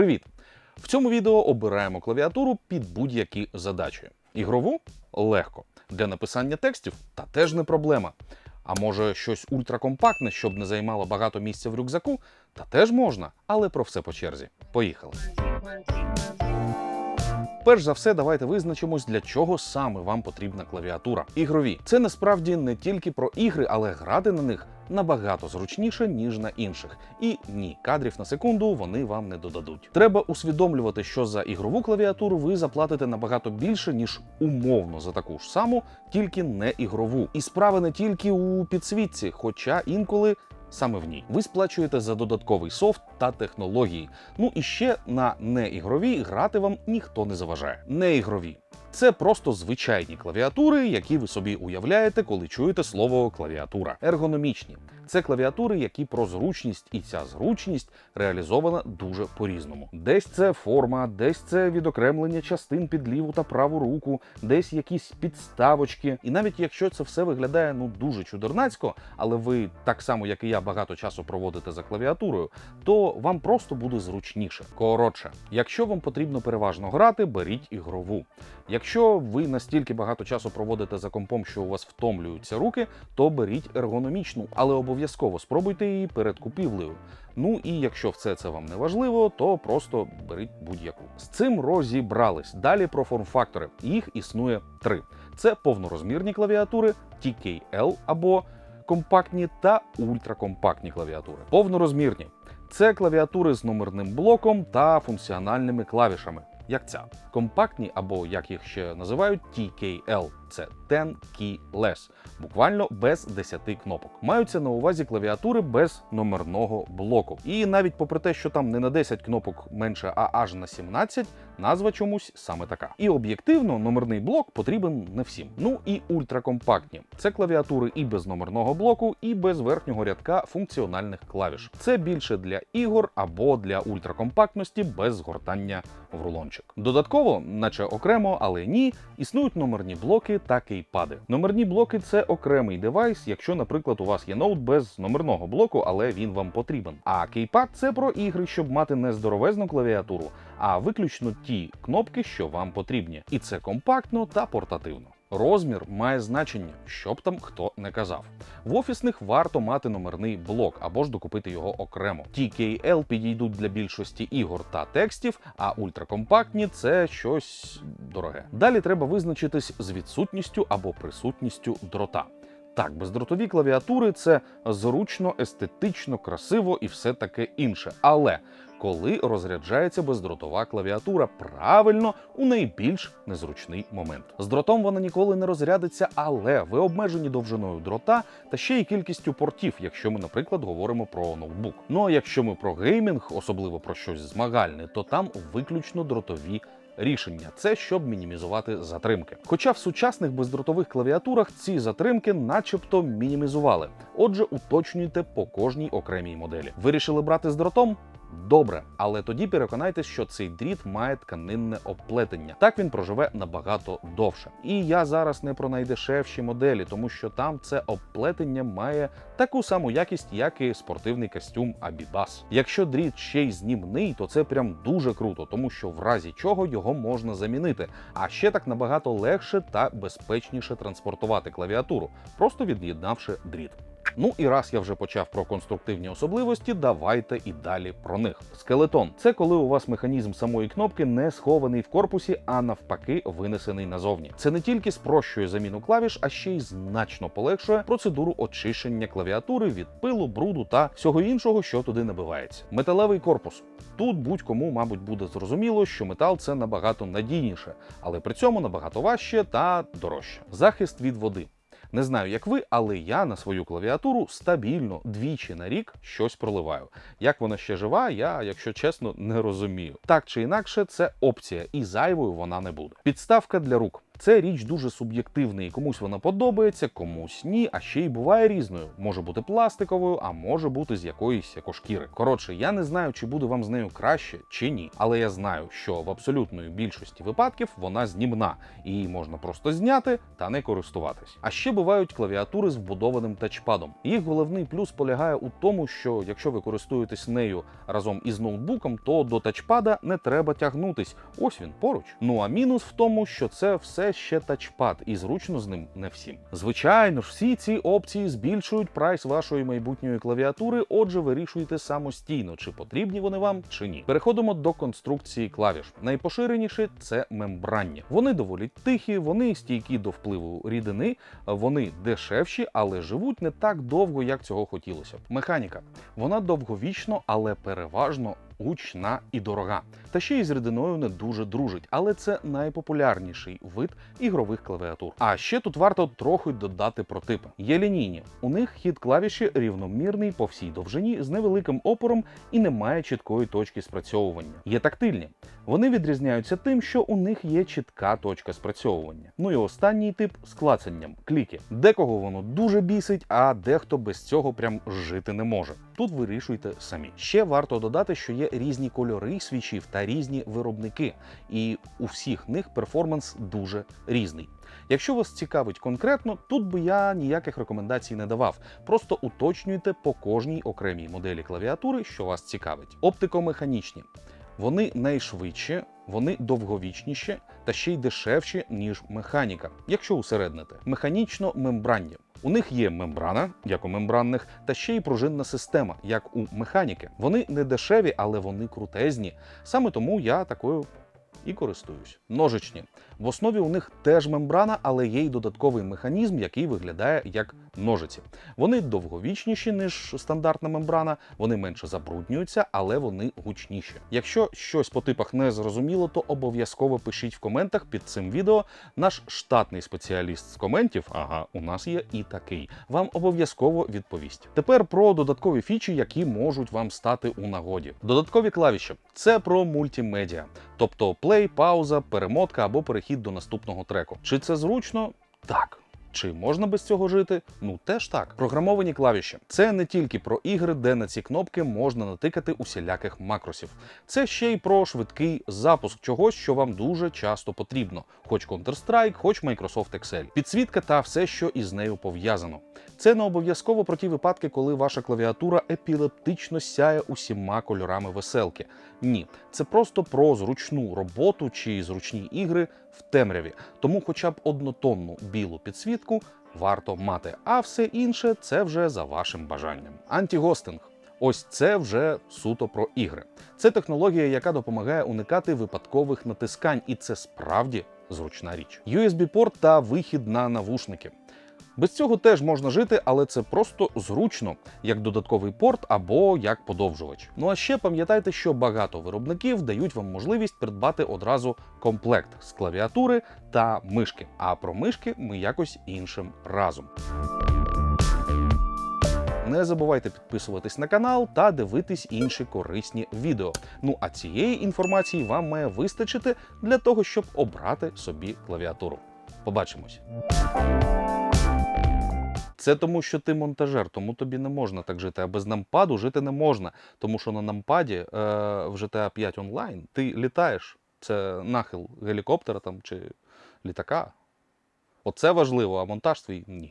Привіт! В цьому відео обираємо клавіатуру під будь-які задачі. Ігрову легко. Для написання текстів та теж не проблема. А може щось ультракомпактне, щоб не займало багато місця в рюкзаку, та теж можна, але про все по черзі. Поїхали. Перш за все, давайте визначимось, для чого саме вам потрібна клавіатура. Ігрові це насправді не тільки про ігри, але грати на них набагато зручніше, ніж на інших. І ні, кадрів на секунду вони вам не додадуть. Треба усвідомлювати, що за ігрову клавіатуру ви заплатите набагато більше, ніж умовно за таку ж саму, тільки не ігрову. І справа не тільки у підсвітці, хоча інколи. Саме в ній ви сплачуєте за додатковий софт та технології. Ну і ще на неігрові грати вам ніхто не заважає. Неігрові це просто звичайні клавіатури, які ви собі уявляєте, коли чуєте слово клавіатура. Ергономічні це клавіатури, які про зручність, і ця зручність реалізована дуже по-різному. Десь це форма, десь це відокремлення частин під ліву та праву руку, десь якісь підставочки. І навіть якщо це все виглядає ну дуже чудернацько, але ви так само, як і я, багато часу проводите за клавіатурою, то вам просто буде зручніше. Коротше, якщо вам потрібно переважно грати, беріть ігрову. Якщо ви настільки багато часу проводите за компом, що у вас втомлюються руки, то беріть ергономічну, але обов'язково спробуйте її перед купівлею. Ну і якщо все це вам не важливо, то просто беріть будь-яку. З цим розібрались. Далі про форм-фактори. Їх існує три: це повнорозмірні клавіатури, TKL або компактні та ультракомпактні клавіатури. Повнорозмірні це клавіатури з номерним блоком та функціональними клавішами. Як ця компактні, або як їх ще називають, TKL – це 10 Key Less, буквально без 10 кнопок. Маються на увазі клавіатури без номерного блоку. І навіть попри те, що там не на 10 кнопок менше, а аж на 17, назва чомусь саме така. І об'єктивно номерний блок потрібен не всім. Ну і ультракомпактні. Це клавіатури і без номерного блоку, і без верхнього рядка функціональних клавіш. Це більше для ігор або для ультракомпактності без згортання в рулончик. Додатково, наче окремо, але ні, існують номерні блоки та кейпади. Номерні блоки це окремий девайс, якщо, наприклад, у вас є ноут без номерного блоку, але він вам потрібен. А кейпад це про ігри, щоб мати не здоровезну клавіатуру, а виключно ті кнопки, що вам потрібні. І це компактно та портативно. Розмір має значення, що б там хто не казав. В офісних варто мати номерний блок або ж докупити його окремо. TKL підійдуть для більшості ігор та текстів, а ультракомпактні це щось дороге. Далі треба визначитись з відсутністю або присутністю дрота. Так, бездротові клавіатури це зручно, естетично, красиво і все таке інше. Але коли розряджається бездротова клавіатура, правильно у найбільш незручний момент. З дротом вона ніколи не розрядиться, але ви обмежені довжиною дрота та ще й кількістю портів, якщо ми, наприклад, говоримо про ноутбук. Ну а якщо ми про геймінг, особливо про щось змагальне, то там виключно дротові. Рішення це щоб мінімізувати затримки. Хоча в сучасних бездротових клавіатурах ці затримки, начебто, мінімізували. Отже, уточнюйте по кожній окремій моделі. Вирішили брати з дротом? Добре, але тоді переконайтесь, що цей дріт має тканинне оплетення. Так він проживе набагато довше. І я зараз не про найдешевші моделі, тому що там це оплетення має таку саму якість, як і спортивний костюм Abibas. Якщо дріт ще й знімний, то це прям дуже круто, тому що в разі чого його можна замінити. А ще так набагато легше та безпечніше транспортувати клавіатуру, просто від'єднавши дріт. Ну і раз я вже почав про конструктивні особливості, давайте і далі про них. Скелетон це коли у вас механізм самої кнопки не схований в корпусі, а навпаки, винесений назовні. Це не тільки спрощує заміну клавіш, а ще й значно полегшує процедуру очищення клавіатури від пилу, бруду та всього іншого, що туди набивається. Металевий корпус. Тут будь-кому, мабуть, буде зрозуміло, що метал це набагато надійніше, але при цьому набагато важче та дорожче. Захист від води. Не знаю, як ви, але я на свою клавіатуру стабільно двічі на рік щось проливаю. Як вона ще жива, я, якщо чесно, не розумію. Так чи інакше, це опція, і зайвою вона не буде. Підставка для рук. Це річ дуже суб'єктивна, і комусь вона подобається, комусь ні. А ще й буває різною. Може бути пластиковою, а може бути з якоїсь екошкіри. Коротше, я не знаю, чи буде вам з нею краще чи ні. Але я знаю, що в абсолютної більшості випадків вона знімна, і її можна просто зняти та не користуватись. А ще бувають клавіатури з вбудованим тачпадом. Їх головний плюс полягає у тому, що якщо ви користуєтесь нею разом із ноутбуком, то до тачпада не треба тягнутись. Ось він поруч. Ну а мінус в тому, що це все ще тачпад, і зручно з ним не всім. Звичайно ж, всі ці опції збільшують прайс вашої майбутньої клавіатури. Отже, вирішуйте самостійно, чи потрібні вони вам чи ні. Переходимо до конструкції клавіш. Найпоширеніші це мембранні. Вони доволі тихі, вони стійкі до впливу рідини, вони дешевші, але живуть не так довго, як цього хотілося. Механіка вона довговічно, але переважно гучна і дорога. Та ще й з рідиною не дуже дружить, але це найпопулярніший вид ігрових клавіатур. А ще тут варто трохи додати про типи. Є лінійні. У них хід клавіші рівномірний по всій довжині з невеликим опором і немає чіткої точки спрацьовування. Є тактильні. Вони відрізняються тим, що у них є чітка точка спрацьовування. Ну і останній тип з клацанням кліки. Декого воно дуже бісить, а дехто без цього прям жити не може. Тут вирішуйте самі. Ще варто додати, що є різні кольори свічів та різні виробники, і у всіх них перформанс дуже різний. Якщо вас цікавить конкретно, тут би я ніяких рекомендацій не давав. Просто уточнюйте по кожній окремій моделі клавіатури, що вас цікавить. Оптикомеханічні. Вони найшвидші, вони довговічніші та ще й дешевші, ніж механіка, якщо усередните. Механічно мембранні. У них є мембрана, як у мембранних, та ще й пружинна система, як у механіки. Вони не дешеві, але вони крутезні. Саме тому я такою і користуюсь. Ножичні. В основі у них теж мембрана, але є й додатковий механізм, який виглядає як ножиці. Вони довговічніші, ніж стандартна мембрана, вони менше забруднюються, але вони гучніші. Якщо щось по типах не зрозуміло, то обов'язково пишіть в коментах під цим відео. Наш штатний спеціаліст з коментів, ага, у нас є і такий, вам обов'язково відповість. Тепер про додаткові фічі, які можуть вам стати у нагоді. Додаткові клавіші це про мультимедіа, тобто плей, пауза, перемотка або перехід до наступного треку. Чи це зручно? Так. Чи можна без цього жити? Ну теж так. Програмовані клавіші це не тільки про ігри, де на ці кнопки можна натикати усіляких макросів. Це ще й про швидкий запуск чогось, що вам дуже часто потрібно, хоч Counter-Strike, хоч Microsoft Excel. Підсвітка та все, що із нею пов'язано. Це не обов'язково про ті випадки, коли ваша клавіатура епілептично сяє усіма кольорами веселки. Ні, це просто про зручну роботу чи зручні ігри в темряві. Тому, хоча б однотонну білу підсвітку варто мати. А все інше це вже за вашим бажанням. Антігостинг. Ось це вже суто про ігри. Це технологія, яка допомагає уникати випадкових натискань, і це справді зручна річ. USB-порт та вихід на навушники. Без цього теж можна жити, але це просто зручно, як додатковий порт або як подовжувач. Ну а ще пам'ятайте, що багато виробників дають вам можливість придбати одразу комплект з клавіатури та мишки. А про мишки ми якось іншим разом. Не забувайте підписуватись на канал та дивитись інші корисні відео. Ну а цієї інформації вам має вистачити для того, щоб обрати собі клавіатуру. Побачимось. Це тому, що ти монтажер, тому тобі не можна так жити. А без нампаду жити не можна. Тому що на нампаді е, в GTA 5 онлайн ти літаєш. Це нахил гелікоптера там чи літака. Оце важливо, а монтаж твій ні.